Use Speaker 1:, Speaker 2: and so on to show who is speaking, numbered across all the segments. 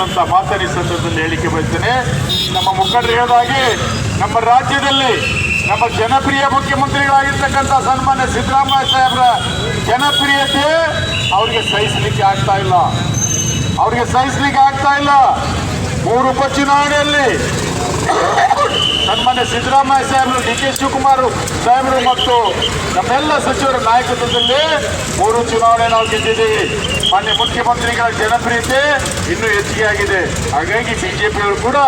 Speaker 1: ಅನ್ನೋಂಥ ಮಾತನ್ನು ಈ ಸಂದರ್ಭದಲ್ಲಿ ಹೇಳಿಕೆ ಬಯಸ್ತೇನೆ. ನಮ್ಮ ಮುಖಂಡರು ನಮ್ಮ ರಾಜ್ಯದಲ್ಲಿ ನಮ್ಮ ಜನಪ್ರಿಯ ಮುಖ್ಯಮಂತ್ರಿಗಳಾಗಿರ್ತಕ್ಕಂಥ ಸನ್ಮಾನ್ಯ ಸಿದ್ದರಾಮಯ್ಯ ಸಾಹೇಬರ ಜನಪ್ರಿಯತೆ ಅವರಿಗೆ ಸಹಿಸಲಿಕ್ಕೆ ಆಗ್ತಾ ಇಲ್ಲ. ಅವ್ರಿಗೆ ಸಹಿಸಲಿಕ್ಕೆ ಆಗ್ತಾ ಇಲ್ಲ. ಮೂರು ಉಪಚುನಾವಣೆಯಲ್ಲಿ ಸನ್ಮಾನ್ಯ ಸಿದ್ದರಾಮಯ್ಯ ಸಾಹೇಬರು, ಡಿ ಕೆ ಶಿವಕುಮಾರ್ ಸಾಹೇಬರು ಮತ್ತು ನಮ್ಮೆಲ್ಲ ಸಚಿವರ ನಾಯಕತ್ವದಲ್ಲಿ ಮೂರು ಚುನಾವಣೆ ನಾವು ಗೆದ್ದಿದ್ದೀವಿ. ಮಾನ್ಯ ಮುಖ್ಯಮಂತ್ರಿಗಳ ಜನಪ್ರಿಯತೆ ಇನ್ನೂ ಹೆಚ್ಚಿಗೆ ಆಗಿದೆ. ಹಾಗಾಗಿ ಬಿಜೆಪಿಯವರು ಕೂಡ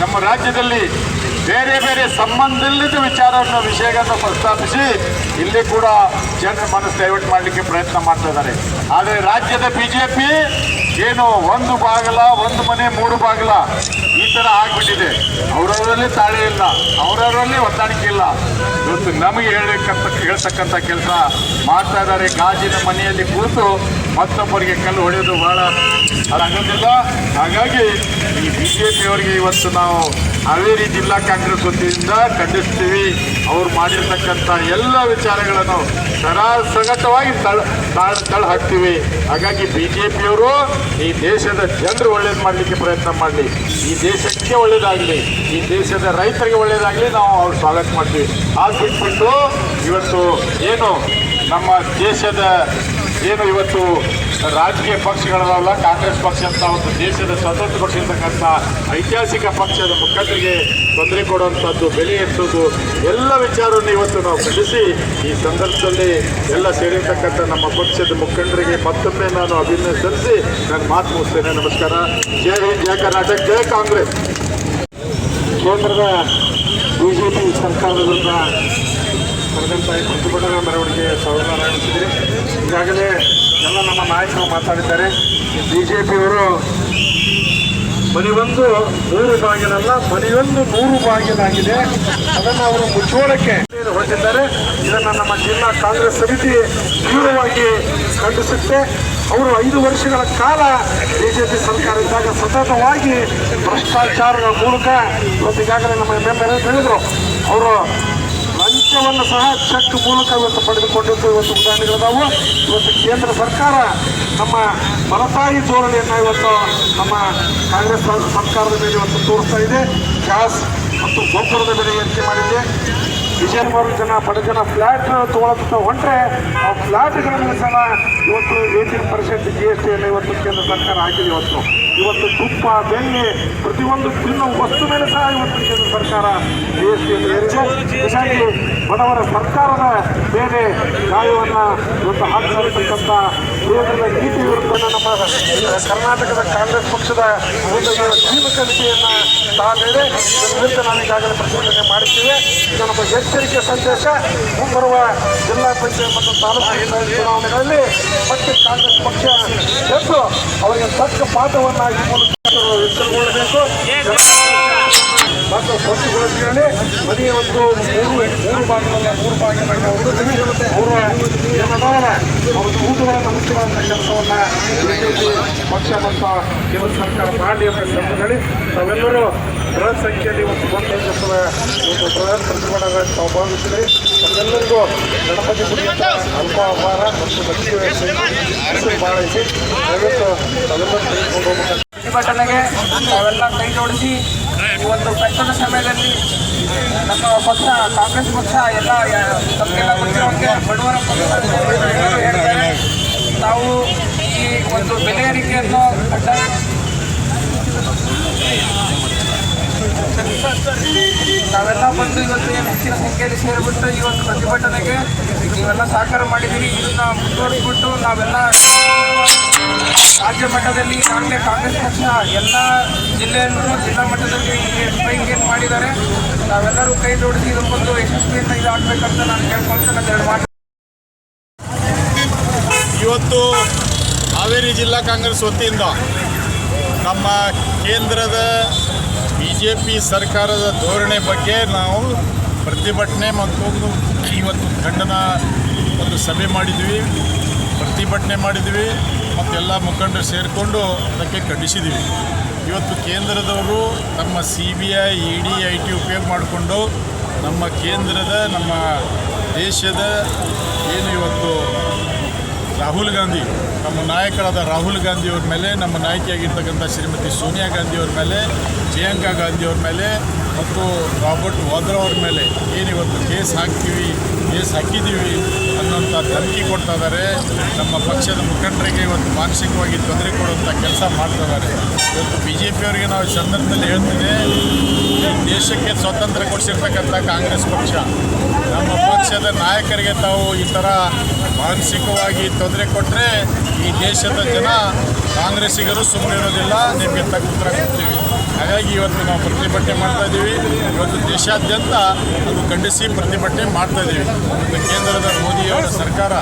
Speaker 1: ನಮ್ಮ ರಾಜ್ಯದಲ್ಲಿ ಬೇರೆ ಬೇರೆ ಸಂಬಂಧವಿಲ್ಲದ ವಿಚಾರವನ್ನು ವಿಷಯಗಳನ್ನು ಪ್ರಸ್ತಾಪಿಸಿ, ಇಲ್ಲಿ ಕೂಡ ಜನರ ಮನಸ್ಸು ಡೈವರ್ಟ್ ಮಾಡಲಿಕ್ಕೆ ಪ್ರಯತ್ನ ಮಾಡ್ತಾ ಇದ್ದಾರೆ. ಆದರೆ ರಾಜ್ಯದ ಬಿ ಜೆ ಪಿ ಏನು ಒಂದು ಬಾಗಲ, ಒಂದು ಮನೆ, ಮೂರು ಬಾಗಲ ಈ ಥರ ಆಗ್ಬಿಟ್ಟಿದೆ. ಅವರವರಲ್ಲಿ ತಾಳೆ ಇಲ್ಲ, ಅವರವರಲ್ಲಿ ಹೊಂದಾಣಿಕೆ ಇಲ್ಲ. ಇವತ್ತು ನಮಗೆ ಹೇಳಕ್ಕಂತ ಹೇಳ್ತಕ್ಕಂಥ ಕೆಲಸ ಮಾಡ್ತಾ ಇದ್ದಾರೆ. ಗಾಜಿನ ಮನೆಯಲ್ಲಿ ಕೂತು ಮತ್ತೊಬ್ಬರಿಗೆ ಕಲ್ಲು ಹೊಡೆಯೋದು ಬಹಳ ಅದಾಗೋದಿಲ್ಲ ಹಾಗಾಗಿ ಈ ಬಿ ಜೆ ಪಿಯವರಿಗೆ ಇವತ್ತು ನಾವು ಹಾವೇರಿ ಜಿಲ್ಲಾ ಕಾಂಗ್ರೆಸ್ ವತಿಯಿಂದ ಖಂಡಿಸ್ತೀವಿ. ಅವ್ರು ಮಾಡಿರ್ತಕ್ಕಂಥ ಎಲ್ಲ ವಿಚಾರಗಳನ್ನು ಸರಾಸಗಟವಾಗಿ ತಳ, ತಾಳ ತಳ ಹಾಕ್ತೀವಿ ಹಾಗಾಗಿ ಬಿ ಜೆ ಪಿಯವರು ಈ ದೇಶದ ಜನರು ಒಳ್ಳೇದು ಮಾಡಲಿಕ್ಕೆ ಪ್ರಯತ್ನ ಮಾಡಲಿ. ಈ ದೇಶಕ್ಕೆ ಒಳ್ಳೇದಾಗಲಿ. ಈ ದೇಶದ ರೈತರಿಗೆ ಒಳ್ಳೇದಾಗಲಿ ನಾವು ಅವ್ರು ಸ್ವಾಗತ ಮಾಡ್ತೀವಿ. ಅದು ಬಿಟ್ಬಿಟ್ಟು ಇವತ್ತು ಏನು ನಮ್ಮ ದೇಶದ ಏನು ಇವತ್ತು ರಾಜಕೀಯ ಪಕ್ಷಗಳಲ್ಲ, ಕಾಂಗ್ರೆಸ್ ಪಕ್ಷ ಅಂತ ಒಂದು ದೇಶದ ಸ್ವತಂತ್ರ ಪಕ್ಷಿರ್ತಕ್ಕಂಥ ಐತಿಹಾಸಿಕ ಪಕ್ಷದ ಮುಖಂಡರಿಗೆ ತೊಂದರೆ ಕೊಡುವಂಥದ್ದು, ಬೆಲೆ ಎತ್ತೋದು, ಎಲ್ಲ ವಿಚಾರವನ್ನು ಇವತ್ತು ನಾವು ಖಂಡಿಸಿ, ಈ ಸಂದರ್ಭದಲ್ಲಿ ಎಲ್ಲ ಸೇರಿರ್ತಕ್ಕಂಥ ನಮ್ಮ ಪಕ್ಷದ ಮುಖಂಡರಿಗೆ ಮತ್ತೊಮ್ಮೆ ನಾನು ಅಭಿನಂದನೆ ಸಲ್ಲಿಸಿ ನಾನು ಮಾತು ಮುಗಿಸ್ತೇನೆ. ನಮಸ್ಕಾರ. ಜೈ ಹಿಂದ್, ಜೈ ಕರ್ನಾಟಕ ಜಯ ಕಾಂಗ್ರೆಸ್.
Speaker 2: ಕೇಂದ್ರದ ಬಿಜೆಪಿ ಸರ್ಕಾರದ ಈ ಪ್ರತಿಭಟನಾ ಮೆರವಣಿಗೆ ಈಗಾಗಲೇ ಎಲ್ಲ ನಮ್ಮ ನಾಯಕರು ಮಾತಾಡಿದ್ದಾರೆ. ಬಿ ಜೆ ಪಿಯವರು ಮನೆಯೊಂದು ನೂರು ಬಾಗಿಲಲ್ಲ ಮನೆಯೊಂದು ನೂರು ಬಾಗಿಲಾಗಿದೆ. ಅದನ್ನು ಅವರು ಮುಚ್ಚೋಳಕ್ಕೆ ಹೊರಟಿದ್ದಾರೆ. ಇದನ್ನು ನಮ್ಮ ಜಿಲ್ಲಾ ಕಾಂಗ್ರೆಸ್ ಸಮಿತಿ ತೀವ್ರವಾಗಿ ಖಂಡಿಸುತ್ತೆ. ಅವರು ಐದು ವರ್ಷಗಳ ಕಾಲ ಬಿಜೆಪಿ ಸರ್ಕಾರ ಇದ್ದಾಗ ಸತತವಾಗಿ ಭ್ರಷ್ಟಾಚಾರದ ಮೂಲಕ ಇವತ್ತು ಈಗಾಗಲೇ ನಮ್ಮ ಎಂ ಎಲ್ ಹೇಳಿದರು. ಅವರು ಲಂಚವನ್ನು ಸಹ ಚೆಕ್ ಮೂಲಕ ಇವತ್ತು ಪಡೆದುಕೊಂಡಿದ್ದು ಇವತ್ತು ಉದಾಹರಣೆಗಳಿದಾವು ಇವತ್ತು ಕೇಂದ್ರ ಸರ್ಕಾರ ನಮ್ಮ ಮಲತಾಯಿ ಧೋರಣೆಯನ್ನು ಇವತ್ತು ನಮ್ಮ ಕಾಂಗ್ರೆಸ್ ಸರ್ಕಾರದ ಮೇಲೆ ಇವತ್ತು ತೋರಿಸ್ತಾ ಇದೆ. ಗ್ಯಾಸ್ ಮತ್ತು ಗೊಬ್ಬರದ ಬೆಲೆ ಏರಿಕೆ ಮಾಡಿದೆ. ವಿಜಯನಗರ ಜನ ಬಡ ಜನ ಫ್ಲ್ಯಾಟ್ ತೊಗೊಳಕ್ಕೆ ಹೊಂಟ್ರೆ ಆ ಫ್ಲ್ಯಾಟ್ಗಳನ್ನು ಸಹ ಇವತ್ತು ಏಯ್ಟೀನ್ ಪರ್ಸೆಂಟ್ ಜಿ ಎಸ್ ಟಿಯನ್ನು ಇವತ್ತು ಕೇಂದ್ರ ಸರ್ಕಾರ ಹಾಕಿದೆ ಇವತ್ತು. ಇವತ್ತು ತುಪ್ಪ ಬೆಣ್ಣೆ ಪ್ರತಿಯೊಂದು ಭಿನ್ನ ವಸ್ತು ಮೇಲೆ ಸಹ ಇವತ್ತು ಕೇಂದ್ರ ಸರ್ಕಾರ ಜಿ ಎಸ್ ಟಿಯನ್ನು ಏರಿದೆ. ಬಡವರ ಸರ್ಕಾರದ ಮೇಲೆ ಗಾಯವನ್ನು ಇವತ್ತು ಹಾಕಿರತಕ್ಕಂಥ ಕೇಂದ್ರದ ನೀತಿ ವಿರುದ್ಧ ನಮ್ಮ ಕರ್ನಾಟಕದ ಕಾಂಗ್ರೆಸ್ ಪಕ್ಷದ ವಿರುದ್ಧ ಜೀವ ಕಲಿಕೆಯನ್ನು ತಾಳಿದೆ ಇದರ ನಾವು ಈಗಾಗಲೇ ಪ್ರತಿಭಟನೆ ಮಾಡಿದ್ದೇವೆ. ನಮ್ಮ ಎಚ್ಚರಿಕೆ ಸಂದೇಶ. ಮುಂಬರುವ ಜಿಲ್ಲಾ ಪಂಚಾಯತ್ ಮತ್ತು ತಾಲೂಕು ಚುನಾವಣೆಗಳಲ್ಲಿ ಮತ್ತೆ ಕಾಂಗ್ರೆಸ್ ಪಕ್ಷ ಗೆದ್ದು ಅವರಿಗೆ ತಕ್ಕ ಪಾಠವನ್ನಾಗಿ ಎಚ್ಚರಗೊಳ್ಳಬೇಕು ಮತ್ತು ಸ್ವಚ್ಛಗೊಳಿಸಿದ್ದೇನೆ ಮನೆಯ ಒಂದು ಮೂರು ಮೂರು ಭಾಗದಲ್ಲಿ ಮೂರು ಭಾಗಗಳನ್ನ ಅವರು ಅವರ ಏನದಾವಲ್ಲ ಅವ್ರ ಊಟಗಳನ್ನು ಮುಖ್ಯವಾದ ಕೆಲಸವನ್ನು ಬಿಜೆಪಿ ಪಕ್ಷ ಮತ್ತು ಕೇಂದ್ರ ಸರ್ಕಾರ ಮಾಡಲಿ ಅಂತ ಸಂದರ್ಭದಲ್ಲಿ ತಾವೆಲ್ಲರೂ ಬೃಹತ್ ಸಂಖ್ಯೆಯಲ್ಲಿ ಇವತ್ತು ಬಂದ ಒಂದು ಬೃಹತ್ ಪ್ರತಿಭಟನೆ ತಾವು ಭಾಗವಹಿಸಿದ್ರಿ ನಮ್ಮೆಲ್ಲರಿಗೂ ಗಣಪತಿ ಕುರಿತ ಅಲ್ಪ ಅಪಾರ ಮತ್ತು ಲಕ್ಷ್ಮೀ
Speaker 3: ಪ್ರತಿಭಟನೆಗೆ ಕೈ ಜೋಡಿಸಿ ಒಂದು ಕಷ್ಟದ ಸಮಯದಲ್ಲಿ ನಮ್ಮ ಪಕ್ಷ, ಕಾಂಗ್ರೆಸ್ ಪಕ್ಷ ಎಲ್ಲ ತಮಗೆಲ್ಲ ಗೊತ್ತಿರೋಕ್ಕೆ ಬಡವರ ಪಕ್ಷ ನಾವು ಈ ಒಂದು ಬೆಲೆ ಏರಿಕೆಯನ್ನು ನಾವೆಲ್ಲ ಬಂದು ಇವತ್ತು ಹೆಚ್ಚಿನ ಸಂಖ್ಯೆಯಲ್ಲಿ ಸೇರಿಬಿಟ್ಟು ಈ ಒಂದು ಪ್ರತಿಭಟನೆಗೆ ನೀವೆಲ್ಲ ಸಹಕಾರ ಮಾಡಿದ್ದೀರಿ. ಇದನ್ನು ಮುಂದುವರಿಸ್ಬಿಟ್ಟು ನಾವೆಲ್ಲ ರಾಜ್ಯ ಮಟ್ಟದಲ್ಲಿ ಈಗಾಗಲೇ ಕಾಂಗ್ರೆಸ್ ಪಕ್ಷ ಎಲ್ಲ ಜಿಲ್ಲೆಯಲ್ಲೂ ಜಿಲ್ಲಾ ಮಟ್ಟದಲ್ಲಿ ಏನು ಮಾಡಿದ್ದಾರೆ, ನಾವೆಲ್ಲರೂ ಕೈ ಜೋಡಿಸಿ ಇದಕ್ಕೊಂದು ಯಶಸ್ವಿಯಿಂದ ಇದಾಗಬೇಕಂತ ನಾನು ಕೇಳ್ಕೊಳ್ತೇನೆ ಎರಡು ಮಾತು
Speaker 1: ಇವತ್ತು ಹಾವೇರಿ ಜಿಲ್ಲಾ ಕಾಂಗ್ರೆಸ್ ವತಿಯಿಂದ ನಮ್ಮ ಕೇಂದ್ರದ ಬಿ ಜೆ ಪಿ ಸರ್ಕಾರದ ಧೋರಣೆ ಬಗ್ಗೆ ನಾವು ಪ್ರತಿಭಟನೆ ಮತ್ತೊಂದು ಇವತ್ತು ಖಂಡನ ಒಂದು ಸಭೆ ಮಾಡಿದ್ವಿ. ಪ್ರತಿಭಟನೆ ಮಾಡಿದ್ವಿ ಮತ್ತೆಲ್ಲ ಮುಖಂಡರು ಸೇರಿಕೊಂಡು ಅದಕ್ಕೆ ಖಂಡಿಸಿದ್ದೀವಿ ಇವತ್ತು ಕೇಂದ್ರದವರು ನಮ್ಮ C B I, E D, I T ಉಪಯೋಗ ಮಾಡಿಕೊಂಡು ನಮ್ಮ ಕೇಂದ್ರದ, ನಮ್ಮ ದೇಶದ ಏನು ರಾಹುಲ್ ಗಾಂಧಿ. ನಮ್ಮ ನಾಯಕರಾದ ರಾಹುಲ್ ಗಾಂಧಿಯವ್ರ ಮೇಲೆ, ನಮ್ಮ ನಾಯಕಿಯಾಗಿರ್ತಕ್ಕಂಥ ಶ್ರೀಮತಿ ಸೋನಿಯಾ ಗಾಂಧಿಯವ್ರ ಮೇಲೆ, ಪ್ರಿಯಾಂಕಾ ಗಾಂಧಿಯವ್ರ ಮೇಲೆ ಮತ್ತು ರಾಬರ್ಟ್ ವಾದ್ರಾ ಅವ್ರ ಮೇಲೆ ಏನಿವತ್ತು ಕೇಸ್ ಹಾಕ್ತೀವಿ, ಕೇಸ್ ಹಾಕಿದ್ದೀವಿ ಅನ್ನೋಂಥ ಧಮಕಿ ಕೊಡ್ತಾ ಇದ್ದಾರೆ ನಮ್ಮ ಪಕ್ಷದ ಮುಖಂಡರಿಗೆ ಇವತ್ತು ಮಾನಸಿಕವಾಗಿ ತೊಂದರೆ ಕೊಡುವಂಥ ಕೆಲಸ ಮಾಡ್ತಾ ಇದ್ದಾರೆ ಇವತ್ತು ಬಿ ಜೆ ಪಿಯವರಿಗೆ ನಾವು ಈ ಸಂದರ್ಭದಲ್ಲಿ ಹೇಳ್ತೀನಿ ದೇಶಕ್ಕೆ ಸ್ವಾತಂತ್ರ್ಯ ಕೊಡಿಸಿರ್ತಕ್ಕಂಥ ಕಾಂಗ್ರೆಸ್ ಪಕ್ಷ, ನಮ್ಮ ಪಕ್ಷದ ನಾಯಕರಿಗೆ ತಾವು ಈ ಥರ ಮಾನಸಿಕವಾಗಿ ತೊಂದರೆ ಕೊಟ್ಟರೆ ಈ ದೇಶದ ಜನ ಕಾಂಗ್ರೆಸ್ಸಿಗರು ಸುಮ್ಮನೆ ಇರೋದಿಲ್ಲ, ನಿಮಗೆ ತಕ್ಕ ಉತ್ತರ ಕೊಡ್ತೀವಿ. ಹಾಗಾಗಿ ಇವತ್ತು ನಾವು ಪ್ರತಿಭಟನೆ ಮಾಡ್ತಾ ಇದ್ದೀವಿ ಇವತ್ತು ದೇಶಾದ್ಯಂತ ಅದು ಖಂಡಿಸಿ ಪ್ರತಿಭಟನೆ ಮಾಡ್ತಾ ಇದ್ದೀವಿ ಇವತ್ತು ಕೇಂದ್ರದ ಮೋದಿಯವರ ಸರ್ಕಾರ,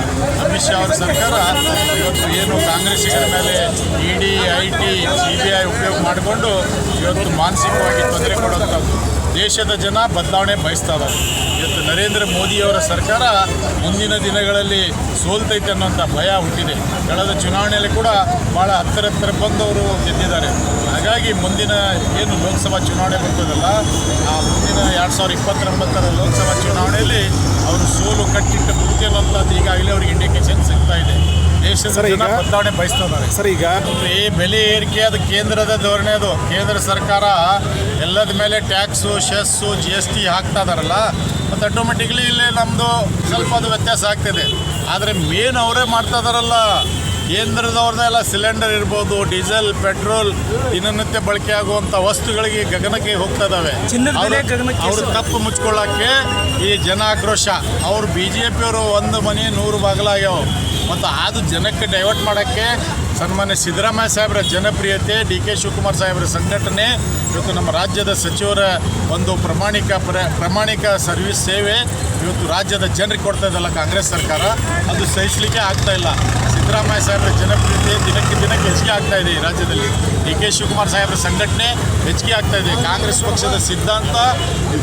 Speaker 1: ಅಮಿತ್ ಶಾ ಅವರ ಸರ್ಕಾರ ಇವತ್ತು ಏನು ಕಾಂಗ್ರೆಸ್ಸಿಗರ ಮೇಲೆ E D, I T, C B I ಉಪಯೋಗ ಮಾಡಿಕೊಂಡು ಇವತ್ತು ಮಾನಸಿಕವಾಗಿ ತೊಂದರೆ ಕೊಡುವಂಥದ್ದು. ದೇಶದ ಜನ ಬದಲಾವಣೆ ಬಯಸ್ತಾ ಇದ್ದಾರೆ ಇವತ್ತು ನರೇಂದ್ರ ಮೋದಿಯವರ ಸರ್ಕಾರ ಮುಂದಿನ ದಿನಗಳಲ್ಲಿ ಸೋಲ್ತೈತೆ ಅನ್ನೋಂಥ ಭಯ ಹುಟ್ಟಿದೆ. ಕಳೆದ ಚುನಾವಣೆಯಲ್ಲಿ ಕೂಡ ಭಾಳ ಹತ್ತಿರ ಹತ್ತಿರ ಬಂದವರು ಗೆದ್ದಿದ್ದಾರೆ. ಹಾಗಾಗಿ ಮುಂದಿನ ಏನು ಲೋಕಸಭಾ ಚುನಾವಣೆ ಬರ್ತದಲ್ಲ, ಆ ಮುಂದಿನ ಎರಡು ಸಾವಿರದ ಇಪ್ಪತ್ತೊಂಬತ್ತರ ಲೋಕಸಭಾ ಚುನಾವಣೆಯಲ್ಲಿ ಅವರು ಸೋಲು ಕಟ್ಟಿಟ್ಟು ಬುದ್ಧಿ ಅನ್ನೋಂಥದ್ದು ಈಗಾಗಲೇ ಅವ್ರಿಗೆ ಇಂಡಿಕೇಶನ್ ಸಿಗ್ತಾ ಇದೆ. ದೇಶದ
Speaker 2: ಸರ್,
Speaker 1: ಜನ
Speaker 2: ಈಗ-
Speaker 1: ಬದಲಾವಣೆ ಬಯಸ್ತಾ ಇದ್ದಾರೆ
Speaker 2: ಸರ್ ಈಗ
Speaker 1: ಈ ಬೆಲೆ ಏರಿಕೆ ಅದು ಕೇಂದ್ರದ ಧೋರಣೆ ಅದು. ಕೇಂದ್ರ ಸರ್ಕಾರ ಎಲ್ಲದ ಮೇಲೆ tax cess G S T ಹಾಕ್ತಾ ಇದಾರಲ್ಲ ಮತ್ತು ಆಟೋಮೆಟಿಕ್ಲಿ ಇಲ್ಲಿ ನಮ್ಮದು ಸ್ವಲ್ಪ ಅದು ವ್ಯತ್ಯಾಸ ಆಗ್ತಿದೆ. ಆದರೆ ಮೇನ್ ಅವರೇ ಮಾಡ್ತಾ ಇದಾರಲ್ಲ. ಕೇಂದ್ರದವ್ರದ್ದೆಲ್ಲ ಸಿಲಿಂಡರ್ ಇರ್ಬೋದು ಡೀಸೆಲ್ ಪೆಟ್ರೋಲ್ ದಿನನಿತ್ಯ ಬಳಕೆ ಆಗುವಂಥ ವಸ್ತುಗಳಿಗೆ ಗಗನಕ್ಕೆ ಹೋಗ್ತಾ ಇದ್ದಾವೆ
Speaker 3: ಚಿನ್ನದ ಬೆಲೆ ಗಗನಕ್ಕೆ
Speaker 1: ಅವರು ತಪ್ಪು ಮುಚ್ಕೊಳ್ಳೋಕ್ಕೆ ಈ ಜನ ಆಕ್ರೋಶ ಅವ್ರು ಬಿ ಜೆ ಪಿಯವರು ಒಂದು ಮನೆ ನೂರು ಬಾಗಿಲಾಗ್ಯಾವ ಮತ್ತು ಅದು ಜನಕ್ಕೆ ಡೈವರ್ಟ್ ಮಾಡೋಕ್ಕೆ ಸನ್ಮಾನ್ಯ ಸಿದ್ದರಾಮಯ್ಯ ಸಾಹೇಬರ ಜನಪ್ರಿಯತೆ, ಡಿ ಕೆ ಶಿವಕುಮಾರ್ ಸಾಹೇಬರ ಸಂಘಟನೆ, ಇವತ್ತು ನಮ್ಮ ರಾಜ್ಯದ ಸಚಿವರ ಒಂದು ಪ್ರಾಮಾಣಿಕ ಪ್ರ, ಪ್ರಾಮಾಣಿಕ ಸರ್ವಿಸ್ ಸೇವೆ, ಇವತ್ತು ರಾಜ್ಯದ ಜನರಿಗೆ ಕೊಡ್ತಾ ಇದ್ದಲ್ಲ ಕಾಂಗ್ರೆಸ್ ಸರ್ಕಾರ, ಅದು ಸಹಿಸಲಿಕ್ಕೆ ಆಗ್ತಾ ಇಲ್ಲ. ಸಿದ್ದರಾಮಯ್ಯ ಸಾಹೇಬರ ಜನಪ್ರಿಯತೆ ದಿನಕ್ಕೆ ದಿನಕ್ಕೆ ಹೆಚ್ಚಿಗೆ ಆಗ್ತಾ ಇದೆ ಈ ರಾಜ್ಯದಲ್ಲಿ. ಡಿ ಕೆ ಶಿವಕುಮಾರ್ ಸಾಹೇಬರ ಸಂಘಟನೆ ಹೆಚ್ಚಿಗೆ ಆಗ್ತಾ ಇದೆ. ಕಾಂಗ್ರೆಸ್ ಪಕ್ಷದ ಸಿದ್ಧಾಂತ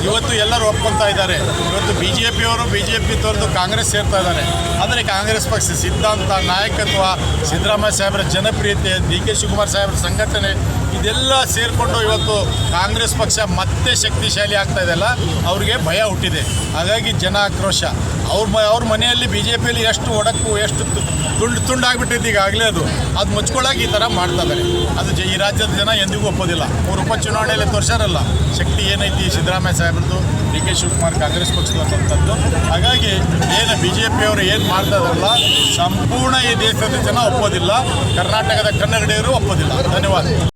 Speaker 1: ಇವತ್ತು ಎಲ್ಲರೂ ಒಪ್ಕೊತಾ ಇದ್ದಾರೆ. ಇವತ್ತು ಬಿ ಜೆ ಪಿಯವರು ಬಿ ಜೆ ಪಿ ತೊರೆದು ಕಾಂಗ್ರೆಸ್ ಸೇರ್ತಾ ಇದ್ದಾರೆ. ಆದರೆ ಕಾಂಗ್ರೆಸ್ ಪಕ್ಷ ಸಿದ್ಧಾಂತ, ನಾಯಕತ್ವ, ಸಿದ್ದರಾಮಯ್ಯ ಸಾಹೇಬರ ಜನಪ್ರಿಯತೆ ಡಿ ಕೆ ಶಿವಕುಮಾರ್ ಸಾಹೇಬರ ಸಂಘಟನೆ ಇದೆಲ್ಲ ಸೇರಿಕೊಂಡು ಇವತ್ತು ಕಾಂಗ್ರೆಸ್ ಪಕ್ಷ ಮತ್ತೆ ಶಕ್ತಿಶಾಲಿ ಆಗ್ತಾ ಇದೆಯಲ್ಲ ಅವ್ರಿಗೆ ಭಯ ಹುಟ್ಟಿದೆ. ಹಾಗಾಗಿ ಜನ ಆಕ್ರೋಶ. ಅವ್ರ ಮ, ಅವ್ರ ಮನೆಯಲ್ಲಿ ಬಿ ಜೆ ಪಿಯಲ್ಲಿ ಎಷ್ಟು ಒಡಕು, ಎಷ್ಟು ತುಂಡು ತುಂಡು ತುಂಡಾಗ್ಬಿಟ್ಟಿದ್ದು ಈಗಾಗಲೇ ಅದು. ಅದು ಮುಚ್ಕೊಳ್ಳೋಕೆ ಈ ಥರ ಮಾಡ್ತಾ ಇದ್ದಾರೆ ಅದು ಈ ರಾಜ್ಯದ ಜನ ಎಂದಿಗೂ ಒಪ್ಪೋದಿಲ್ಲ. ಮೂರು ಉಪಚುನಾವಣೆಯಲ್ಲಿ ತೋರ್ಸಾರಲ್ಲ ಶಕ್ತಿ ಏನೈತಿ ಸಿದ್ದರಾಮಯ್ಯ ಸಾಹೇಬ್ರದ್ದು ಡಿ ಕೆ ಶಿವಕುಮಾರ್ ಕಾಂಗ್ರೆಸ್ ಪಕ್ಷದಂಥದ್ದು ಹಾಗಾಗಿ ಏನು ಬಿ ಜೆ ಪಿಯವರು ಏನು ಮಾಡ್ತಾ ಇದಾರಲ್ಲ, ಸಂಪೂರ್ಣ ಈ ದೇಶದ ಜನ ಒಪ್ಪೋದಿಲ್ಲ. ಕರ್ನಾಟಕದ ಕನ್ನಡಿಗರು ಒಪ್ಪೋದಿಲ್ಲ. ಧನ್ಯವಾದ.